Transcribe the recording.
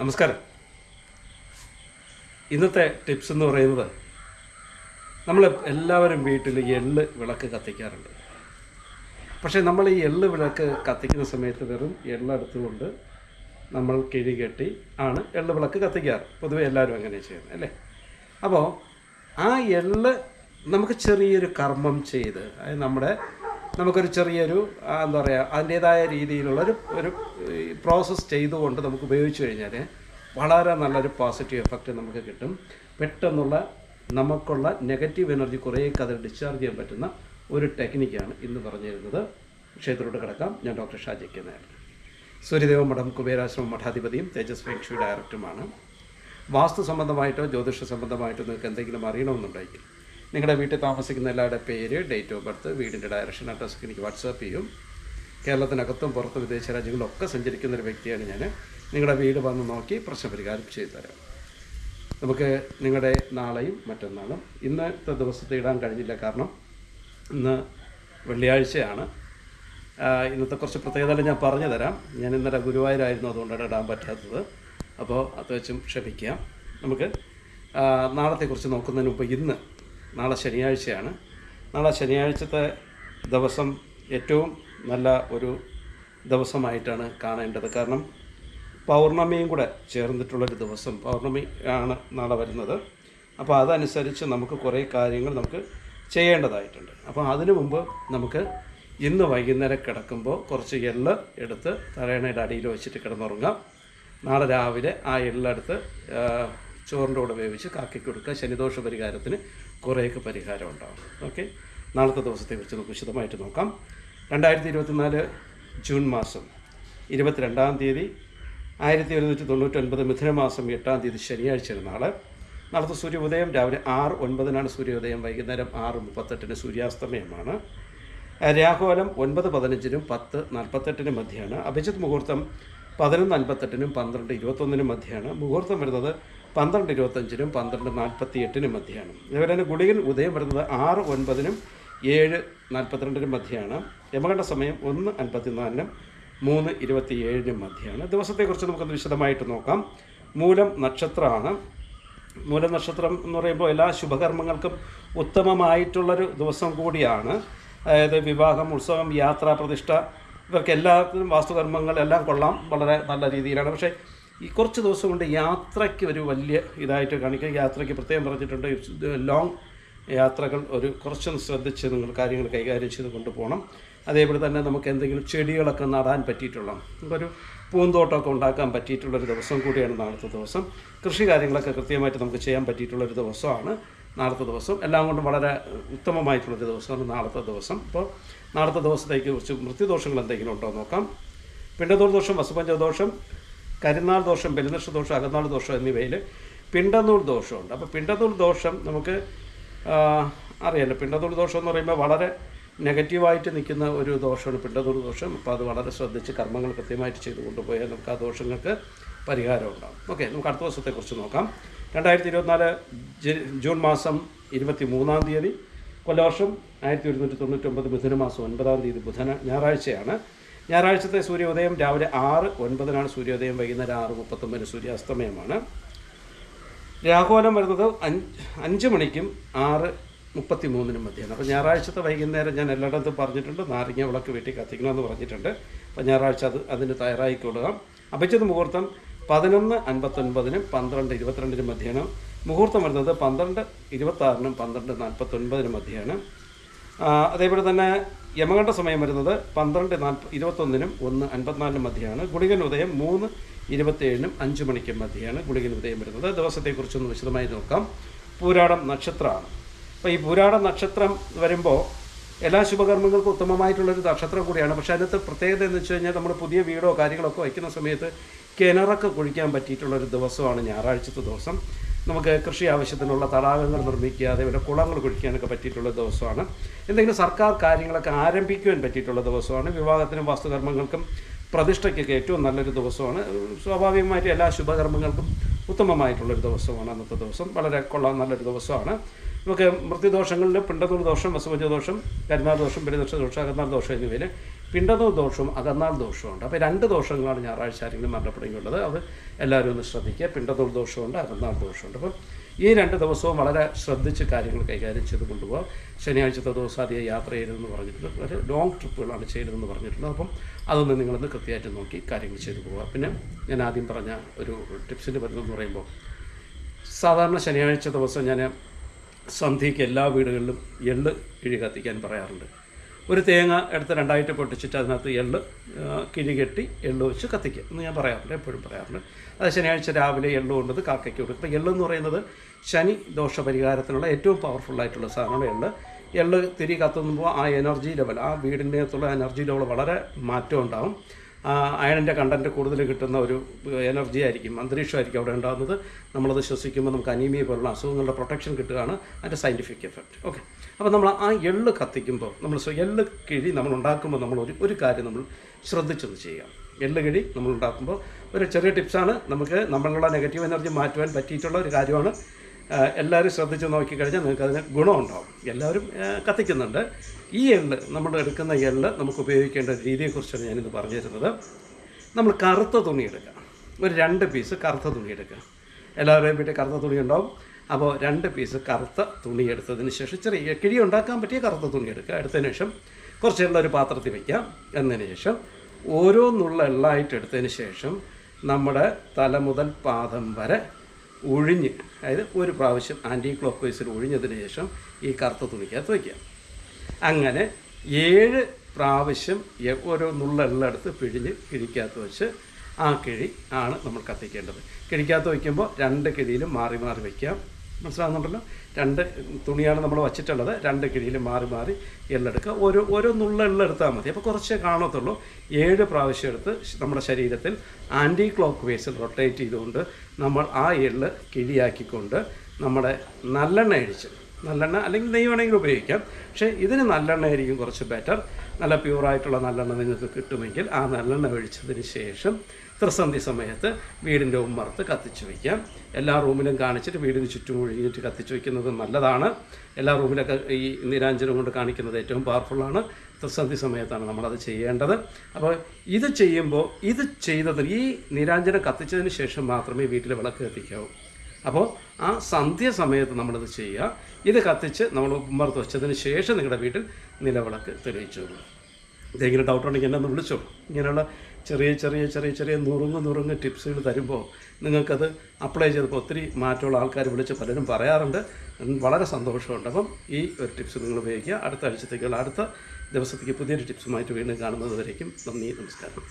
നമസ്കാരം. ഇന്നത്തെ ടിപ്സ് എന്ന് പറയുന്നത് നമ്മൾ എല്ലാവരും വീട്ടിൽ എള്ള് വിളക്ക് കത്തിക്കാറുണ്ട്. പക്ഷേ നമ്മൾ ഈ എള്ള് വിളക്ക് കത്തിക്കുന്ന സമയത്ത് വെറും എള്ളെടുത്തുകൊണ്ട് നമ്മൾ കിഴി കെട്ടി ആണ് എള്ള് വിളക്ക് കത്തിക്കാറ്. പൊതുവെ എല്ലാവരും അങ്ങനെ ചെയ്യുന്നത് അല്ലേ? അപ്പോൾ ആ എള്ള് നമുക്ക് ചെറിയൊരു കർമ്മം ചെയ്ത് അതായത് നമ്മുടെ നമുക്കൊരു ചെറിയൊരു എന്താ പറയുക അതിന്റേതായ രീതിയിലുള്ള ഒരു പ്രോസസ്സ് ചെയ്തുകൊണ്ട് നമുക്ക് ഉപയോഗിച്ച് കഴിഞ്ഞാൽ വളരെ നല്ലൊരു പോസിറ്റീവ് എഫക്റ്റ് നമുക്ക് കിട്ടും. പെട്ടെന്നുള്ള നമുക്കുള്ള നെഗറ്റീവ് എനർജി കുറേയൊക്കെ അതിൽ ഡിസ്ചാർജ് ചെയ്യാൻ പറ്റുന്ന ഒരു ടെക്നിക്കാണ് ഇന്ന് പറഞ്ഞു തരുന്നത് ക്ഷേത്രത്തോട് കിടക്കാം. ഞാൻ ഡോക്ടർ ഷാജിക്ക് നേരം സൂര്യദേവ മഠം കുബേരാശ്രമം മഠാധിപതിയും തേജസ് ഫെങ്ഷു ഡയറക്ടറുമാണ് വാസ്തു സംബന്ധമായിട്ടോ ജ്യോതിഷ സംബന്ധമായിട്ടോ നിങ്ങൾക്ക് എന്തെങ്കിലും അറിയണമെന്നുണ്ടെങ്കിൽ നിങ്ങളുടെ വീട്ടിൽ താമസിക്കുന്ന എല്ലാവരുടെ പേര് ഡേറ്റ് ഓഫ് ബർത്ത് വീടിന്റെ ഡയറക്ഷൻ അഡ്രസ്സ് എനിക്ക് വാട്സാപ്പ് ചെയ്യും. കേരളത്തിനകത്തും പുറത്ത് വിദേശ രാജ്യങ്ങളിലൊക്കെ സഞ്ചരിക്കുന്ന ഒരു വ്യക്തിയാണ് ഞാൻ നിങ്ങളുടെ വീട് വന്ന് നോക്കി പ്രശ്നപരിഹാരം ചെയ്തു തരാം. നമുക്ക് നിങ്ങളുടെ നാളെയും മറ്റന്നാളും ഇന്നത്തെ ദിവസത്തെ ഇടാൻ കഴിഞ്ഞില്ല. കാരണം ഇന്ന് വെള്ളിയാഴ്ചയാണ്. ഇന്നത്തെ കുറച്ച് പ്രത്യേകതകൾ ഞാൻ പറഞ്ഞു തരാം. ഞാൻ ഇന്നലെ ഗുരുവായൂരായിരുന്നു അതുകൊണ്ടാണ് ഇടാൻ പറ്റാത്തത്. അപ്പോൾ അത് വെച്ചും ക്ഷമിക്കാം. നമുക്ക് നാളത്തെക്കുറിച്ച് നോക്കുന്നതിന് മുമ്പ് ഇന്ന് നാളെ ശനിയാഴ്ചയാണ്. നാളെ ശനിയാഴ്ചത്തെ ദിവസം ഏറ്റവും നല്ല ഒരു ദിവസമായിട്ടാണ് കാണേണ്ടത്. കാരണം പൗർണമിയും കൂടെ ചേർന്നിട്ടുള്ളൊരു ദിവസം പൗർണമി ആണ് നാളെ വരുന്നത്. അപ്പോൾ അതനുസരിച്ച് നമുക്ക് കുറേ കാര്യങ്ങൾ നമുക്ക് ചെയ്യേണ്ടതായിട്ടുണ്ട്. അപ്പോൾ അതിനു മുമ്പ് നമുക്ക് ഇന്ന് വൈകുന്നേരം കിടക്കുമ്പോൾ കുറച്ച് എള്ള് എടുത്ത് തലേണയുടെ അടിയിൽ വെച്ചിട്ട് കിടന്നുറങ്ങാം. നാളെ രാവിലെ ആ എള്ളെടുത്ത് ചോറിന്റെ കൂടെ വേവിച്ച് കാക്കി കൊടുക്കുക ശനിദോഷ പരിഹാരത്തിന് കുറേയൊക്കെ പരിഹാരം ഉണ്ടാവും ഓക്കെ? നാളത്തെ ദിവസത്തെക്കുറിച്ച് നമുക്ക് വിശദമായിട്ട് നോക്കാം. രണ്ടായിരത്തി ഇരുപത്തിനാല് ജൂൺ മാസം ഇരുപത്തിരണ്ടാം തീയതി ആയിരത്തി ഒരുന്നൂറ്റി തൊണ്ണൂറ്റൊൻപത് മിഥുനമാസം എട്ടാം തീയതി ശനിയാഴ്ചയാണ് നാളെ. നാളത്തെ സൂര്യോദയം രാവിലെ ആറ് ഒൻപതിനാണ് സൂര്യോദയം വൈകുന്നേരം ആറ് മുപ്പത്തെട്ടിന് സൂര്യാസ്തമയമാണ്. രാഹുലം ഒൻപത് പതിനഞ്ചിനും പത്ത് നാൽപ്പത്തെട്ടിനും മധ്യമാണ് അഭിജിത് മുഹൂർത്തം പതിനൊന്ന് അൻപത്തെട്ടിനും പന്ത്രണ്ട് ഇരുപത്തൊന്നിനും മധ്യമാണ് മുഹൂർത്തം വരുന്നത് പന്ത്രണ്ട് ഇരുപത്തഞ്ചിനും പന്ത്രണ്ട് നാൽപ്പത്തി എട്ടിനും മധ്യയാണ് അതുപോലെ തന്നെ ഗുളികൻ ഉദയം വരുന്നത് ആറ് ഒൻപതിനും ഏഴ് നാൽപ്പത്തിരണ്ടിനും മധ്യയാണ് യമകണ്ഠ സമയം ഒന്ന് അൻപത്തിനാലിനും മൂന്ന് ഇരുപത്തി ഏഴിനും മധ്യയാണ് ദിവസത്തെക്കുറിച്ച് നമുക്കൊന്ന് വിശദമായിട്ട് നോക്കാം. മൂലം നക്ഷത്രമാണ്. മൂലം നക്ഷത്രം എന്ന് പറയുമ്പോൾ എല്ലാ ശുഭകർമ്മങ്ങൾക്കും ഉത്തമമായിട്ടുള്ളൊരു ദിവസം കൂടിയാണ്. അതായത് വിവാഹം ഉത്സവം യാത്ര പ്രതിഷ്ഠ ഇവർക്ക് എല്ലാത്തിനും വാസ്തുകർമ്മങ്ങൾ എല്ലാം കൊള്ളാം. വളരെ നല്ല രീതിയിലാണ്. പക്ഷേ ഈ കുറച്ച് ദിവസം കൊണ്ട് യാത്രയ്ക്ക് ഒരു വലിയ ഇതായിട്ട് കാണിക്കുക യാത്രയ്ക്ക് പ്രത്യേകം പറഞ്ഞിട്ടുണ്ട്. ലോങ് യാത്രകൾ ഒരു കുറച്ചൊന്ന് ശ്രദ്ധിച്ച് നിങ്ങൾ കാര്യങ്ങൾ കൈകാര്യം ചെയ്ത് കൊണ്ടുപോകണം. അതേപോലെ തന്നെ നമുക്ക് എന്തെങ്കിലും ചെടികളൊക്കെ നടാൻ പറ്റിയിട്ടുള്ള ഒരു പൂന്തോട്ടമൊക്കെ ഉണ്ടാക്കാൻ പറ്റിയിട്ടുള്ളൊരു ദിവസം കൂടിയാണ് നാളത്തെ ദിവസം. കൃഷി കാര്യങ്ങളൊക്കെ കൃത്യമായിട്ട് നമുക്ക് ചെയ്യാൻ പറ്റിയിട്ടുള്ളൊരു ദിവസമാണ് നാളത്തെ ദിവസം. എല്ലാം കൊണ്ടും വളരെ ഉത്തമമായിട്ടുള്ളൊരു ദിവസമാണ് നാളത്തെ ദിവസം. അപ്പോൾ നാളത്തെ ദിവസത്തേക്ക് കുറച്ച് മൃത്യുദോഷങ്ങൾ എന്തെങ്കിലും ഉണ്ടോ നോക്കാം. പിണ്ടതൂർ ദോഷം വസുപഞ്ചദോഷം കരിനാൾ ദോഷം ബലിനക്ഷ ദോഷം അകന്നാൾ ദോഷം എന്നിവയിൽ പിണ്ടനൂൽ ദോഷമുണ്ട്. അപ്പോൾ പിണ്ടനൂൽ ദോഷം നമുക്ക് അറിയാലോ. പിണ്ടനൂൽ ദോഷം എന്ന് പറയുമ്പോൾ വളരെ നെഗറ്റീവായിട്ട് നിൽക്കുന്ന ഒരു ദോഷമാണ് പിണ്ടനൂൽ ദോഷം. അപ്പോൾ അത് വളരെ ശ്രദ്ധിച്ച് കർമ്മങ്ങൾ കൃത്യമായിട്ട് ചെയ്തു കൊണ്ടുപോയാൽ നമുക്ക് ആ ദോഷങ്ങൾക്ക് പരിഹാരം ഉണ്ടാകും ഓക്കെ നമുക്ക് അടുത്ത ദിവസത്തെക്കുറിച്ച് നോക്കാം. രണ്ടായിരത്തി ഇരുപത്തിനാല് ജൂൺ മാസം ഇരുപത്തി മൂന്നാം തീയതി കൊല്ലവർഷം ആയിരത്തി ഒരുന്നൂറ്റി തൊണ്ണൂറ്റൊമ്പത് മിഥുന മാസം ഒൻപതാം തീയതി ബുധന ഞായറാഴ്ചയാണ്. ഞായറാഴ്ചത്തെ സൂര്യോദയം രാവിലെ ആറ് ഒൻപതിനാണ് സൂര്യോദയം വൈകുന്നേരം ആറ് മുപ്പത്തൊമ്പതിന് സൂര്യാസ്തമയമാണ്. രാഹുലം വരുന്നത് അഞ്ച് അഞ്ച് മണിക്കും ആറ് മുപ്പത്തി മൂന്നിനും മധ്യമാണ് അപ്പോൾ ഞായറാഴ്ചത്തെ വൈകുന്നേരം ഞാൻ എല്ലായിടത്തും പറഞ്ഞിട്ടുണ്ട്. നാരങ്ങ വിളക്ക് വീട്ടിൽ കത്തിക്കണമെന്ന് പറഞ്ഞിട്ടുണ്ട്. അപ്പോൾ ഞായറാഴ്ച അത് അതിന് തയ്യാറായിക്കൊള്ളുക അഭിജിത് മുഹൂർത്തം പതിനൊന്ന് അൻപത്തൊൻപതിനും പന്ത്രണ്ട് ഇരുപത്തിരണ്ടിനും മധ്യമാണ് മുഹൂർത്തം വരുന്നത് പന്ത്രണ്ട് ഇരുപത്താറിനും പന്ത്രണ്ട് നാൽപ്പത്തൊൻപതിനും മധ്യമാണ് ആ, അതേപോലെ തന്നെ യമകണ്ഠ സമയം വരുന്നത് പന്ത്രണ്ട് നാൽപ്പ ഇരുപത്തൊന്നിനും ഒന്ന് അൻപത്തിനാലിനും മധ്യയാണ്. ഗുളികൻ ഉദയം മൂന്ന് ഇരുപത്തേഴിനും അഞ്ച് മണിക്കും മധ്യയാണ് ഗുളികൻ ഉദയം വരുന്നത്. ദിവസത്തെക്കുറിച്ചൊന്ന് വിശദമായി നോക്കാം. പൂരാടം നക്ഷത്രമാണ്. അപ്പോൾ ഈ പൂരാടം നക്ഷത്രം വരുമ്പോൾ എല്ലാ ശുഭകർമ്മങ്ങൾക്കും ഉത്തമമായിട്ടുള്ളൊരു നക്ഷത്രം കൂടിയാണ്. പക്ഷേ അതിനകത്ത് പ്രത്യേകത എന്ന് വെച്ച് കഴിഞ്ഞാൽ നമ്മൾ പുതിയ വീടോ കാര്യങ്ങളൊക്കെ വയ്ക്കുന്ന സമയത്ത് കിണറൊക്കെ കുഴിക്കാൻ പറ്റിയിട്ടുള്ളൊരു ദിവസമാണ് ഞായറാഴ്ചത്തെ ദിവസം. നമുക്ക് കൃഷി ആവശ്യത്തിനുള്ള തടാകങ്ങൾ നിർമ്മിക്കുക അതേപോലെ കുളങ്ങൾ കുഴിക്കാനൊക്കെ പറ്റിയിട്ടുള്ള ദിവസമാണ്. എന്തെങ്കിലും സർക്കാർ കാര്യങ്ങളൊക്കെ ആരംഭിക്കുവാൻ പറ്റിയിട്ടുള്ള ദിവസമാണ്. വിവാഹത്തിനും വാസ്തുകർമ്മങ്ങൾക്കും പ്രതിഷ്ഠയ്ക്കൊക്കെ ഏറ്റവും നല്ലൊരു ദിവസമാണ്. സ്വാഭാവികമായിട്ട് എല്ലാ ശുഭകർമ്മങ്ങൾക്കും ഉത്തമമായിട്ടുള്ളൊരു ദിവസമാണ് അന്നത്തെ ദിവസം. വളരെ കൊള്ളാം നല്ലൊരു ദിവസമാണ്. നമുക്ക് മൃത്യുദോഷങ്ങളിൽ പിണ്ടതൂർ ദോഷം വസുപഞ്ച ദോഷം കരുനാൾ ദോഷം ബലിദോഷ ദോഷം അകന്നാൾ ദോഷം എന്നിവയിൽ പിണ്ടതൂർ ദോഷവും അകന്നാൾ ദോഷമുണ്ട് അപ്പോൾ രണ്ട് ദോഷങ്ങളാണ് ഞായറാഴ്ച ആരെങ്കിലും മരണപ്പെടുകയുള്ളത്. അത് എല്ലാവരും ഒന്ന് ശ്രദ്ധിക്കുക. പിണ്ടതൂർ ദോഷമുണ്ട് അകന്നാൾ ദോഷമുണ്ട് അപ്പം ഈ രണ്ട് ദിവസവും വളരെ ശ്രദ്ധിച്ച് കാര്യങ്ങൾ കൈകാര്യം ചെയ്ത് കൊണ്ടുപോകാം ശനിയാഴ്ചത്തെ ദിവസം അധികം യാത്ര ചെയ്യരുതെന്ന് പറഞ്ഞിട്ടുണ്ട്. ഒരു ലോങ് ട്രിപ്പുകളാണ് ചെയ്തതെന്ന് പറഞ്ഞിട്ടുണ്ട്. അപ്പം അതൊന്ന് നിങ്ങളൊന്ന് കൃത്യമായിട്ട് നോക്കി കാര്യങ്ങൾ ചെയ്തു പോവുക പിന്നെ ഞാൻ ആദ്യം പറഞ്ഞ ഒരു ടിപ്സിന്റെ പറ്റുന്നതെന്ന് പറയുമ്പോൾ സാധാരണ ശനിയാഴ്ച ദിവസം ഞാൻ സന്ധ്യയ്ക്ക് എല്ലാ വീടുകളിലും എള്ള് കിഴി കത്തിക്കാൻ പറയാറുണ്ട്. ഒരു തേങ്ങ എടുത്ത് രണ്ടായിട്ട് പൊട്ടിച്ചിട്ട് അതിനകത്ത് എള്ള് കിഴി കെട്ടി എള്ള് വെച്ച് കത്തിക്കുക എന്ന് ഞാൻ പറയാറുണ്ട് എപ്പോഴും പറയാറുണ്ട്. അത് ശനിയാഴ്ച രാവിലെ എള്ള് കൊണ്ടത് കാക്കയ്ക്ക് കൊടുക്കും. അപ്പോൾ എള്ള് എന്ന് പറയുന്നത് ശനി ദോഷ പരിഹാരത്തിനുള്ള ഏറ്റവും പവർഫുള്ളായിട്ടുള്ള സാധനമാണ് എള്ള്. എള്ള് തിരി കത്തുമ്പോൾ ആ എനർജി ലെവൽ ആ വീടിന്റെ അകത്തുള്ള എനർജി ലെവൽ വളരെ മാറ്റം ഉണ്ടാവും. ആ അയണിന്റെ കണ്ടന്റ് കൂടുതൽ കിട്ടുന്ന ഒരു എനർജി ആയിരിക്കും അന്തരീക്ഷമായിരിക്കും അവിടെ ഉണ്ടാകുന്നത്. നമ്മളത് ശ്വസിക്കുമ്പോൾ നമുക്ക് അനീമിയ പോലുള്ള അസുഖങ്ങളുടെ പ്രൊട്ടക്ഷൻ കിട്ടുകയാണ് അതിന്റെ സയന്റിഫിക് എഫക്റ്റ് ഓക്കെ അപ്പോൾ നമ്മൾ ആ എള്ള് കത്തിക്കുമ്പോൾ നമ്മൾ എള്ള് കിഴി നമ്മൾ ഉണ്ടാക്കുമ്പോൾ നമ്മൾ ഒരു ഒരു കാര്യം നമ്മൾ ശ്രദ്ധിച്ചത് ചെയ്യാം എള്ള് കിഴി നമ്മൾ ഉണ്ടാക്കുമ്പോൾ ഒരു ചെറിയ ടിപ്സാണ് നമുക്ക് നമ്മളുള്ള നെഗറ്റീവ് എനർജി മാറ്റുവാൻ പറ്റിയിട്ടുള്ള ഒരു കാര്യമാണ് എല്ലാവരും ശ്രദ്ധിച്ച് നോക്കിക്കഴിഞ്ഞാൽ നിങ്ങൾക്ക് അതിന് ഗുണമുണ്ടാവും. എല്ലാവരും കത്തിക്കുന്നുണ്ട്. ഈ എള്ള് നമ്മൾ എടുക്കുന്ന എള്ള് നമുക്ക് ഉപയോഗിക്കേണ്ട രീതിയെക്കുറിച്ചാണ് ഞാനിത് പറഞ്ഞു തരുന്നത് നമ്മൾ കറുത്ത തുണി എടുക്കുക. ഒരു രണ്ട് പീസ് കറുത്ത തുണി എടുക്കുക. എല്ലാവരുടെയും വീട്ടിൽ കറുത്ത തുണി ഉണ്ടാവും. അപ്പോൾ രണ്ട് പീസ് കറുത്ത തുണി എടുത്തതിന് ശേഷം ചെറിയ കിഴി ഉണ്ടാക്കാൻ പറ്റിയ കറുത്ത തുണി എടുക്കുക. എടുത്തതിന് ശേഷം കുറച്ച് എണ്ണ ഒരു പാത്രത്തിൽ വയ്ക്കാം എന്നതിന് ശേഷം ഓരോന്നുള്ള എള്ളായിട്ട് എടുത്തതിന് ശേഷം നമ്മുടെ തല മുതൽ പാദം വരെ ഒഴിഞ്ഞ് അതായത് ഒരു പ്രാവശ്യം ആന്റി ക്ലോക്ക് വൈസിൽ ഒഴിഞ്ഞതിന് ശേഷം ഈ കറുത്ത തുണിക്കകത്ത് വയ്ക്കുക അങ്ങനെ ഏഴ് പ്രാവശ്യം ഓരോ നുള്ളെള്ളെടുത്ത് പിഴിഞ്ഞ് കിഴിക്കകത്ത് വെച്ച് ആ കിഴി ആണ് നമ്മൾ കത്തിക്കേണ്ടത്. കിഴിക്കകത്ത് വയ്ക്കുമ്പോൾ രണ്ട് കിഴിയിലും മാറി മാറി വയ്ക്കാം മനസ്സിലാകുന്നുണ്ടല്ലോ രണ്ട് തുണിയാണ് നമ്മൾ വച്ചിട്ടുള്ളത്. രണ്ട് കിഴിയിലും മാറി മാറി എള്ളെടുക്കുക ഓരോ ഓരോ നുള്ള എള്ളെടുത്താൽ മതി. അപ്പോൾ കുറച്ചേ കാണത്തുള്ളൂ. ഏഴ് പ്രാവശ്യം എടുത്ത് നമ്മുടെ ശരീരത്തിൽ ആന്റി ക്ലോക്ക് വേസിൽ റൊട്ടേറ്റ് ചെയ്തുകൊണ്ട് നമ്മൾ ആ എള്ള് കിഴിയാക്കിക്കൊണ്ട് നമ്മുടെ നല്ലെണ്ണ അഴിച്ച് നല്ലെണ്ണ അല്ലെങ്കിൽ നെയ്യ് വേണമെങ്കിൽ ഉപയോഗിക്കാം. പക്ഷേ ഇതിന് നല്ലെണ്ണ ആയിരിക്കും കുറച്ച് ബെറ്റർ നല്ല പ്യൂറായിട്ടുള്ള നല്ലെണ്ണ നിങ്ങൾക്ക് കിട്ടുമെങ്കിൽ ആ നല്ലെണ്ണ ഒഴിച്ചതിന് ശേഷം ത്രിസന്ധി സമയത്ത് വീടിന്റെ ഉമ്മറത്ത് കത്തിച്ചു വയ്ക്കാം. എല്ലാ റൂമിലും കാണിച്ചിട്ട് വീടിന് ചുറ്റും ഒഴിഞ്ഞിട്ട് കത്തിച്ച് വയ്ക്കുന്നത് നല്ലതാണ്. എല്ലാ റൂമിലൊക്കെ ഈ നിരാഞ്ജനം കൊണ്ട് കാണിക്കുന്നത് ഏറ്റവും പവർഫുള്ളാണ് ത്രിസന്ധി സമയത്താണ് നമ്മളത് ചെയ്യേണ്ടത്. അപ്പോൾ ഇത് ചെയ്യുമ്പോൾ ഇത് ചെയ്തതിന് ഈ നിരാഞ്ജനം കത്തിച്ചതിന് ശേഷം മാത്രമേ വീട്ടിൽ വിളക്ക് കത്തിക്കാവൂ. അപ്പോൾ ആ സന്ധ്യ സമയത്ത് നമ്മളിത് ചെയ്യുക. ഇത് കത്തിച്ച് നമ്മൾ ഉമ്മർത്ത് വെച്ചതിന് ശേഷം നിങ്ങളുടെ വീട്ടിൽ നിലവിളക്ക് തെളിയിച്ചോളൂ എന്തെങ്കിലും ഡൗട്ട് ഉണ്ടെങ്കിൽ എന്നെ ഒന്ന് വിളിച്ചോളൂ ഇങ്ങനെയുള്ള ചെറിയ ചെറിയ ചെറിയ ചെറിയ നുറുങ്ങ് നുറുങ്ങ് ടിപ്സുകൾ തരുമ്പോൾ നിങ്ങൾക്കത് അപ്ലൈ ചെയ്തപ്പോൾ ഒത്തിരി മാറ്റമുള്ള ആൾക്കാർ വിളിച്ച് പലരും പറയാറുണ്ട്. വളരെ സന്തോഷമുണ്ട്. അപ്പം ഈ ഒരു ടിപ്സ് നിങ്ങൾ ഉപയോഗിക്കുക. അടുത്ത ആഴ്ചത്തേക്കുള്ള അടുത്ത ദിവസത്തേക്ക് പുതിയൊരു ടിപ്സുമായിട്ട് വീണ്ടും കാണുന്നത് വരേക്കും നന്ദി നമസ്കാരം.